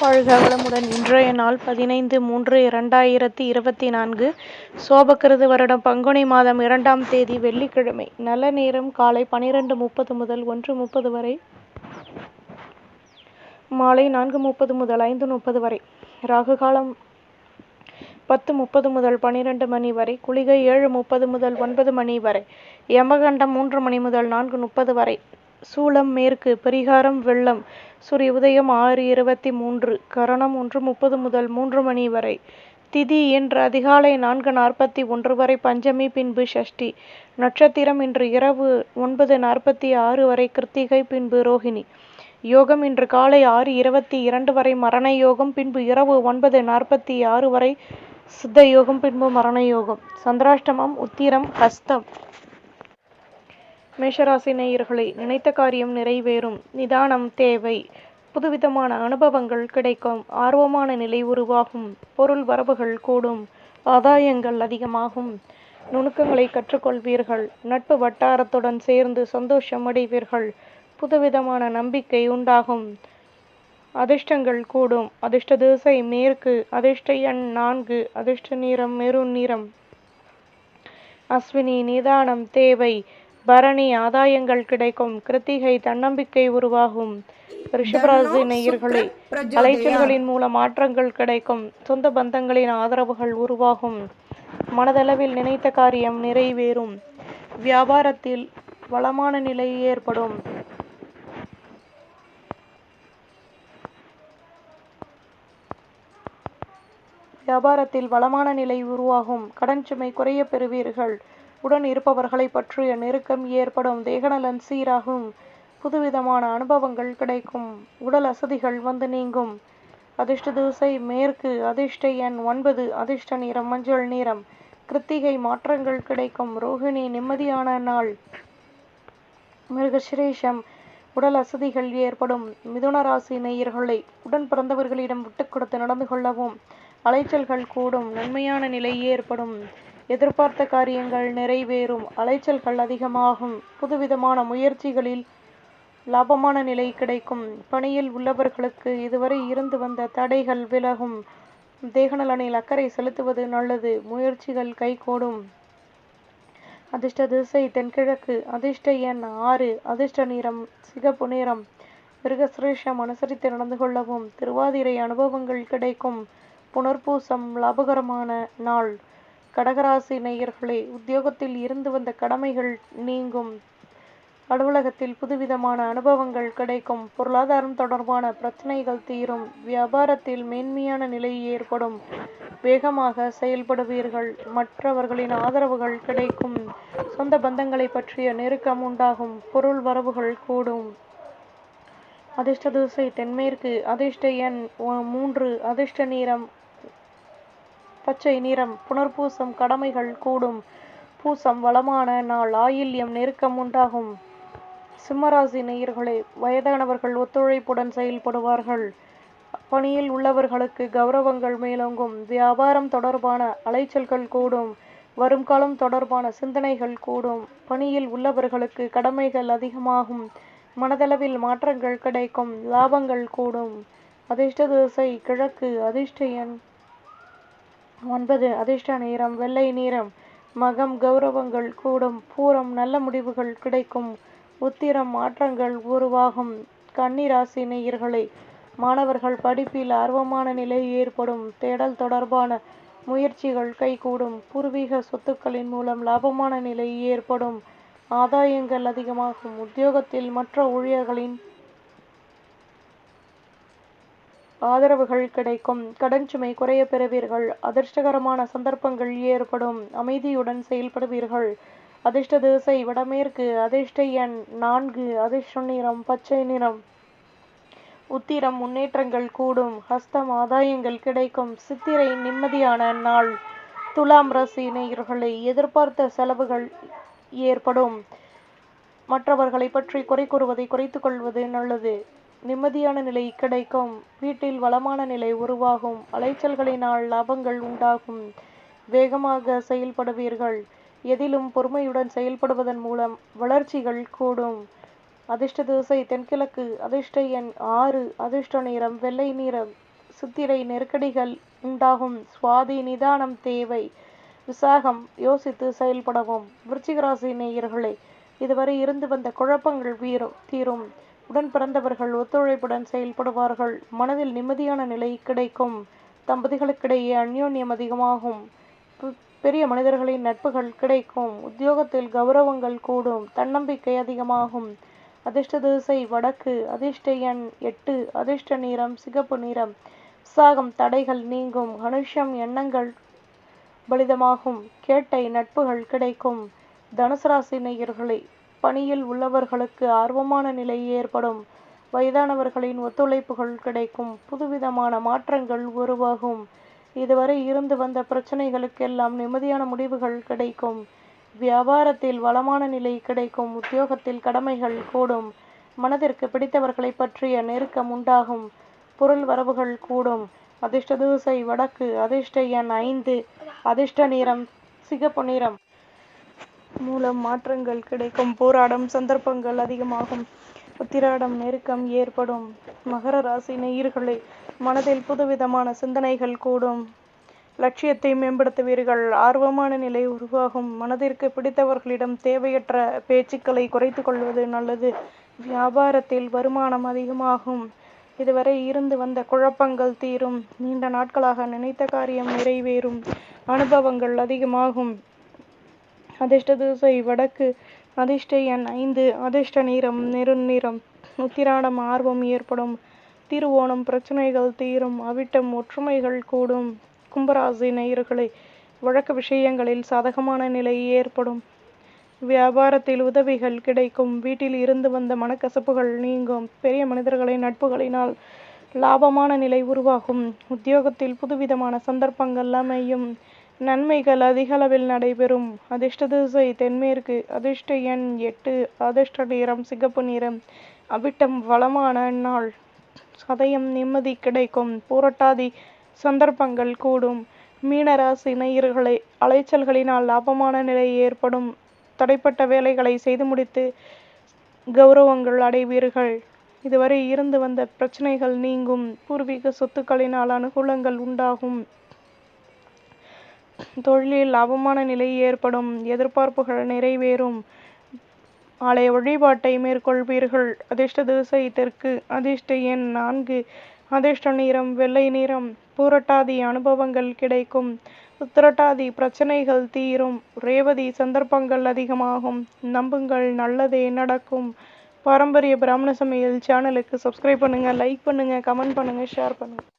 வாழ்க வளமுடன் இன்றைய நாள் பதினைந்து மூன்று இரண்டாயிரத்தி இருபத்தி நான்கு. சோபக்கிருது வருடம் பங்குனி மாதம் இரண்டாம் தேதி வெள்ளிக்கிழமை. நல்ல நேரம் காலை பனிரெண்டு முப்பது முதல் ஒன்று முப்பது வரை. மாலை நான்கு முப்பது முதல் ஐந்து முப்பது வரை. ராகு காலம் பத்து முப்பது முதல் பனிரெண்டு மணி வரை. குளிகை ஏழு முப்பது முதல் ஒன்பது மணி வரை. யமகண்டம் மூன்று மணி முதல் நான்கு முப்பது வரை. சூலம் மேற்கு பரிகாரம் வெள்ளம். சூரிய உதயம் ஆறு இருபத்தி மூன்று. கரணம் ஒன்று முப்பது முதல் மூன்று மணி வரை. திதி இன்று அதிகாலை நான்கு நாற்பத்தி ஒன்று வரை பஞ்சமி பின்பு ஷஷ்டி. நட்சத்திரம் இன்று இரவு ஒன்பது நாற்பத்தி ஆறு வரை கிருத்திகை பின்பு ரோஹிணி. யோகம் இன்று காலை ஆறு இருபத்தி இரண்டு வரை மரண யோகம் பின்பு இரவு ஒன்பது நாற்பத்தி ஆறு வரை சித்த யோகம் பின்பு மரண யோகம். சந்திராஷ்டமம் உத்திரம் ஹஸ்தம். மேஷராசி நேயர்களை நினைத்த காரியம் நிறைவேறும். நிதானம் தேவை. புதுவிதமான அனுபவங்கள் கிடைக்கும். ஆர்வமான நிலை உருவாகும். பொருள் வரவுகள் கூடும். ஆதாயங்கள் அதிகமாகும். நுணுக்கங்களை கற்றுக்கொள்வீர்கள். நட்பு வட்டாரத்துடன் சேர்ந்து சந்தோஷம் அடைவீர்கள். புதுவிதமான நம்பிக்கை உண்டாகும். அதிர்ஷ்டங்கள் கூடும். அதிர்ஷ்ட திசை மேற்கு அதிர்ஷ்ட எண் நான்கு அதிர்ஷ்ட நிறம் மெருண் நிறம். அஸ்வினி நிதானம் தேவை. பரணி ஆதாயங்கள் கிடைக்கும். கிருத்திகை தன்னம்பிக்கை உருவாகும். ரிஷபராசி நேயர்களே அலைச்சல்களின் மூலம் மாற்றங்கள் கிடைக்கும். சொந்த பந்தங்களின் ஆதரவுகள் உருவாகும். மனதளவில் நினைத்த காரியம் நிறைவேறும். வியாபாரத்தில் வளமான நிலை ஏற்படும். வியாபாரத்தில் வளமான நிலை உருவாகும். கடன் சுமை குறைய பெறுவீர்கள். உடன் இருப்பவர்களை பற்றிய நெருக்கம் ஏற்படும் தேகநலன் சீராகும். புதுவிதமான அனுபவங்கள் கிடைக்கும். உடல் அசதிகள் வந்து நீங்கும். அதிர்ஷ்ட தூசை மேற்கு அதிர்ஷ்ட எண் ஒன்பது அதிர்ஷ்ட நிறம் மஞ்சள் நிறம். கிருத்திகை மாற்றங்கள் கிடைக்கும். ரோஹிணி நிம்மதியான நாள். மிருகசிரேஷம். உடல் அசதிகள் ஏற்படும். மிதுன ராசி நேயர்களை உடன் பிறந்தவர்களிடம் விட்டு கொடுத்து நடந்து கொள்ளவும் அலைச்சல்கள் கூடும். நன்மையான நிலை ஏற்படும். எதிர்பார்த்த காரியங்கள் நிறைவேறும். அலைச்சல்கள் அதிகமாகும். புதுவிதமான முயற்சிகளில் லாபமான நிலை கிடைக்கும். பணியில் உள்ளவர்களுக்கு இதுவரை இருந்து வந்த தடைகள் விலகும். தேகநலனில் அக்கறை செலுத்துவது நல்லது. முயற்சிகள் கைகூடும். அதிர்ஷ்ட திசை தென்கிழக்கு. அதிர்ஷ்ட எண் ஆறு. அதிர்ஷ்ட நிறம் சிகப்பு நிறம். மிருகசிரேஷம் அனுசரித்து நடந்து கொள்ளவும். திருவாதிரை அனுபவங்கள் கிடைக்கும். புனர்பூசம் லாபகரமான நாள். கடகராசி நேயர்களே உத்தியோகத்தில் இருந்து வந்த கடமைகள் நீங்கும். அலுவலகத்தில் புதுவிதமான அனுபவங்கள் கிடைக்கும். பொருளாதாரம் தொடர்பான பிரச்சனைகள் தீரும். வியாபாரத்தில் மேன்மையான நிலை ஏற்படும். வேகமாக செயல்படுவீர்கள். மற்றவர்களின் ஆதரவுகள் கிடைக்கும். சொந்த பந்தங்களை பற்றிய நெருக்கம் உண்டாகும். பொருள் வரவுகள் கூடும். அதிர்ஷ்ட திசை தென்மேற்கு அதிர்ஷ்ட எண் மூன்று அதிர்ஷ்ட நிறம் பச்சை நிறம் புனர்பூசம் கடமைகள் கூடும். பூசம் வளமான நாள் ஆயில்யம் நெருக்கம் உண்டாகும். சிம்மராசி நேயர்களே வயதானவர்கள் ஒத்துழைப்புடன் செயல்படுவார்கள். பணியில் உள்ளவர்களுக்கு கௌரவங்கள் மேலோங்கும். வியாபாரம் தொடர்பான அலைச்சல்கள் கூடும். வரும் காலம் தொடர்பான சிந்தனைகள் கூடும். பணியில் உள்ளவர்களுக்கு கடமைகள் அதிகமாகும். மனதளவில் மாற்றங்கள் கிடைக்கும். லாபங்கள் கூடும். அதிர்ஷ்ட திசை கிழக்கு அதிர்ஷ்ட எண் ஒன்பது அதிர்ஷ்ட நேரம் வெள்ளை நேரம் மகம் கௌரவங்கள் கூடும் பூரம் நல்ல முடிவுகள் கிடைக்கும் உத்திரம் மாற்றங்கள் உருவாகும் கன்னிராசி நேயர்களே மாணவர்கள் படிப்பில் ஆர்வமான நிலை ஏற்படும் தேடல் தொடர்பான முயற்சிகள் கைகூடும் பூர்வீக சொத்துக்களின் மூலம் லாபமான நிலை ஏற்படும் ஆதாயங்கள் அதிகமாகும் உத்தியோகத்தில் மற்ற ஊழியர்களின் ஆதரவுகள் கிடைக்கும். கடன் சுமை குறைய பெறுவீர்கள். அதிர்ஷ்டகரமான சந்தர்ப்பங்கள் ஏற்படும். அமைதியுடன் செயல்படுவீர்கள். அதிர்ஷ்ட திசை வடமேற்கு அதிர்ஷ்ட எண் நான்கு அதிர்ஷ்ட நிறம் பச்சை நிறம். உத்திரம் முன்னேற்றங்கள் கூடும். ஹஸ்தம் ஆதாயங்கள் கிடைக்கும். சித்திரை நிம்மதியான நாள். துலாம் ரசி நேயர்களை எதிர்பார்த்த செலவுகள் ஏற்படும். மற்றவர்களை பற்றி குறை கூறுவதை குறைத்து கொள்வது நல்லது. நிம்மதியான நிலை கிடைக்கும். வீட்டில் வளமான நிலை உருவாகும். அலைச்சல்களினால் லாபங்கள் உண்டாகும். வேகமாக செயல்படுவீர்கள். எதிலும் பொறுமையுடன் செயல்படுவதன் மூலம் வளர்ச்சிகள் கூடும். அதிர்ஷ்ட திசை தென்கிழக்கு. அதிர்ஷ்ட எண் ஆறு. அதிர்ஷ்ட நிறம் வெள்ளை நிறம். சித்திரை நெருக்கடிகள் உண்டாகும். சுவாதி நிதானம் தேவை. விசாகம். யோசித்து செயல்படவும். விருச்சிகராசி நேயர்களே இதுவரை இருந்து வந்த குழப்பங்கள் வீரும் தீரும். உடன் பிறந்தவர்கள் ஒத்துழைப்புடன் செயல்படுவார்கள். மனதில் நிம்மதியான நிலை கிடைக்கும். தம்பதிகளுக்கிடையே அந்யோன்யம் அதிகமாகும். பெரிய மனிதர்களின் நட்புகள் கிடைக்கும். உத்தியோகத்தில் கௌரவங்கள் கூடும். தன்னம்பிக்கை அதிகமாகும். அதிர்ஷ்ட திசை வடக்கு அதிர்ஷ்ட எண் எட்டு அதிர்ஷ்ட நிறம் சிகப்பு நிறம். விசாகம் தடைகள் நீங்கும். அனுஷம் எண்ணங்கள் பலிதமாகும். கேட்டை நட்புகள் கிடைக்கும். தனுசு ராசி நேயர்களே பணியில் உள்ளவர்களுக்கு ஆர்வமான நிலை ஏற்படும். வயதானவர்களின் ஒத்துழைப்புகள் கிடைக்கும். புதுவிதமான மாற்றங்கள் உருவாகும். இதுவரை இருந்து வந்த பிரச்சனைகளுக்கெல்லாம் நிம்மதியான முடிவுகள் கிடைக்கும். வியாபாரத்தில் வளமான நிலை கிடைக்கும். உத்தியோகத்தில் கடமைகள் கூடும். மனதிற்கு பிடித்தவர்களை பற்றிய நெருக்கம் உண்டாகும். பொருள் வரவுகள் கூடும். அதிர்ஷ்ட தூசை வடக்கு அதிர்ஷ்ட எண் ஐந்து அதிர்ஷ்ட நிறம் சிகப்பு நிறம். மூலம் மாற்றங்கள் கிடைக்கும். போராடம் சந்தர்ப்பங்கள் அதிகமாகும். உத்திராடம் நெருக்கம் ஏற்படும். மகர ராசி நேயர்களே மனதில் புதுவிதமான சிந்தனைகள் கூடும். லட்சியத்தை மேம்படுத்துவீர்கள். ஆர்வமான நிலை உருவாகும். மனதிற்கு பிடித்தவர்களிடம் தேவையற்ற பேச்சுக்களை குறைத்து கொள்வது நல்லது. வியாபாரத்தில் வருமானம் அதிகமாகும். இதுவரை இருந்து வந்த குழப்பங்கள் தீரும். நீண்ட நாட்களாக நினைத்த காரியம் நிறைவேறும். அனுபவங்கள் அதிகமாகும். அதிர்ஷ்ட திசை வடக்கு அதிர்ஷ்ட எண் ஐந்து அதிர்ஷ்ட நிறம் நெருநிறம் உத்திராடம் ஆர்வம் ஏற்படும் திருவோணம் பிரச்சனைகள் தீரும் அவிட்டம் ஒற்றுமைகள் கூடும் கும்பராசி நேயர்களே வழக்கு விஷயங்களில் சாதகமான நிலை ஏற்படும். வியாபாரத்தில் உதவிகள் கிடைக்கும் வீட்டில் இருந்து வந்த மனக்கசப்புகள் நீங்கும் பெரிய மனிதர்களின் நட்புகளினால் லாபமான நிலை உருவாகும் உத்தியோகத்தில் புதுவிதமான சந்தர்ப்பங்கள் அமையும் நன்மைகள் அதிகளவில் நடைபெறும். அதிர்ஷ்ட திசை தென்மேற்கு அதிர்ஷ்ட எண் எட்டு அதிர்ஷ்ட நிறம் சிகப்பு நிறம். அவிட்டம் வளமான நாள். சதயம் நிம்மதி கிடைக்கும். பூரட்டாதி சந்தர்ப்பங்கள் கூடும். மீனராசி நேயர்களே அலைச்சல்களினால் லாபமான நிலை ஏற்படும். தடைப்பட்ட வேலைகளை செய்து முடித்து கௌரவங்கள் அடைவீர்கள். இதுவரை இருந்து வந்த பிரச்சனைகள் நீங்கும். பூர்வீக சொத்துக்களினால் அனுகூலங்கள் உண்டாகும். தொழிலில் லாபமான நிலை ஏற்படும். எதிர்பார்ப்புகள் நிறைவேறும். ஆலய வழிபாட்டை மேற்கொள்வீர்கள். அதிர்ஷ்ட திசை தெற்கு. அதிர்ஷ்ட எண் நான்கு. அதிர்ஷ்ட நிறம் வெள்ளை நிறம். பூரட்டாதி அனுபவங்கள் கிடைக்கும். உத்திரட்டாதி பிரச்சனைகள் தீரும். ரேவதி சந்தர்ப்பங்கள் அதிகமாகும். நம்புங்கள் நல்லதே நடக்கும். பாரம்பரிய பிராமண சமையல் சேனலுக்கு சப்ஸ்கிரைப் பண்ணுங்கள் லைக் பண்ணுங்கள் கமெண்ட் பண்ணுங்கள் ஷேர் பண்ணுங்கள்